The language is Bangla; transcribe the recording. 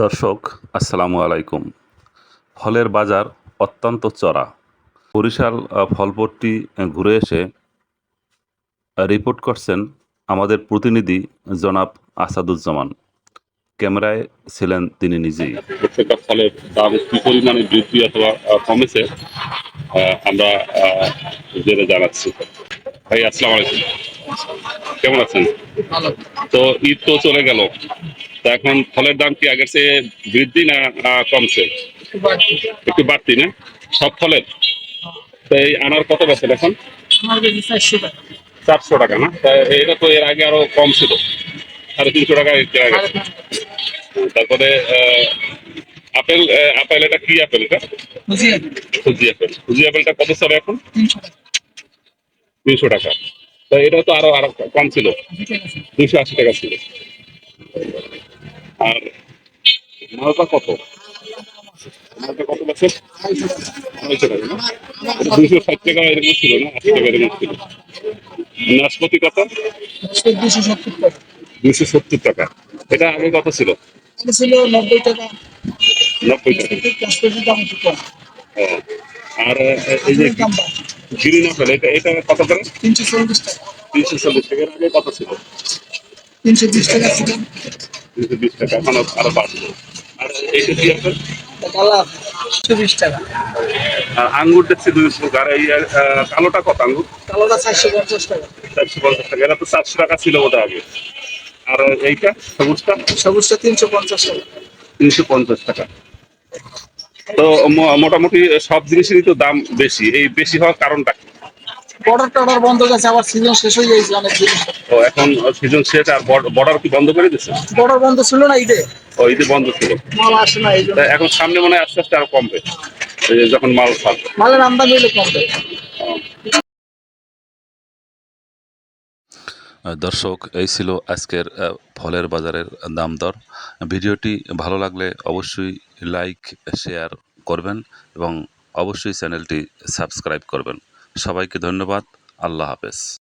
দর্শক, আসসালামু আলাইকুম। ফলের বাজার অত্যন্ত চড়া। বরিশাল ফলপট্টি ঘুরে এসে রিপোর্ট করছেন আমাদের প্রতিনিধি জনাব আসাদুজ্জামান। ক্যামেরায় ছিলেন তিনি নিজেই। ফলের দাম কি পরিমাণে বৃদ্ধি অথবা কমেছে আমরা জেনে জানাচ্ছি। ভাই, আসসালামু আলাইকুম। কেমন আছেন? তো ঈদ তো চলে গেল। তা এখন ফলের দাম কি আগের চেয়ে বৃদ্ধি না কমছে? একটু বাড়তি না? সব ফলের? তো এই আনার কত বেছেন এখন? চারশো টাকা। না? তা এটা তো এর আগে আরও কম ছিল। সাড়ে তিনশো টাকা কেনা গেছে। তারপরে আপেল আপেল এটা কি আপেল এটা? বুঝিয়ে আপেল। ফুজি আপেলটা কত চলে এখন? তিনশো টাকা। তো এটা তো আরও আরও কম ছিল। দুশো আশি টাকা ছিল। আর মালটা কত? মালটা কত বছর আড়াইশো টাকা না? দুইশো ষাট টাকা এরকম ছিল না? আশি টাকা এরকম ছিল। নাশপাতি কত? দুশো সত্তর টাকা। এটা আগে কত ছিল। ছিল নব্বই টাকা। নব্বই টাকা। আর এই যে দাম বাড়ছে এটা এটা কত করে? তিনশো চল্লিশ টাকা। তিনশো চল্লিশ টাকা এর আগে কত ছিল? তিনশো বিশ টাকা ছিল। তিনশো বিশ টাকা এখন আরও বাড়ছে। আর এইটা কি টাকা। আর আঙ্গুর দেখছি এই আহ, কালোটা কত আঙ্গুর? কালোটা চারশো পঞ্চাশ টাকা। চারশো পঞ্চাশ টাকা এটা তো চারশো টাকা ছিল ওটা আগে। আর এইটা সবুজটা? সবুজটা তিনশো পঞ্চাশ টাকা। তিনশো পঞ্চাশ টাকা। তো মোটামুটি সব জিনিসেরই তো দাম বেশি। এই বেশি হওয়ার কারণটা কি? বর্ডার টর্ডার বন্ধ গেছে আবার সিজন শেষ হয়ে গেছে অনেক জিনিস ও এখন সিজন শেষ আর বর্ডার কি বন্ধ করে দিচ্ছে বর্ডার বন্ধ ছিল না ঈদে। ও ঈদে বন্ধ ছিল। মাল আসে না এখন সামনে মনে হয় আস্তে আস্তে আরও কমবে। যখন মাল থাকবে মালের আমদানি হলে কমবে। দর্শক, এই ছিল আজকের ফলের বাজারের দাম দর। ভিডিওটি ভালো লাগলে অবশ্যই লাইক, শেয়ার করবেন এবং অবশ্যই চ্যানেলটি সাবস্ক্রাইব করবেন। সবাইকে ধন্যবাদ। আল্লাহ হাফেজ।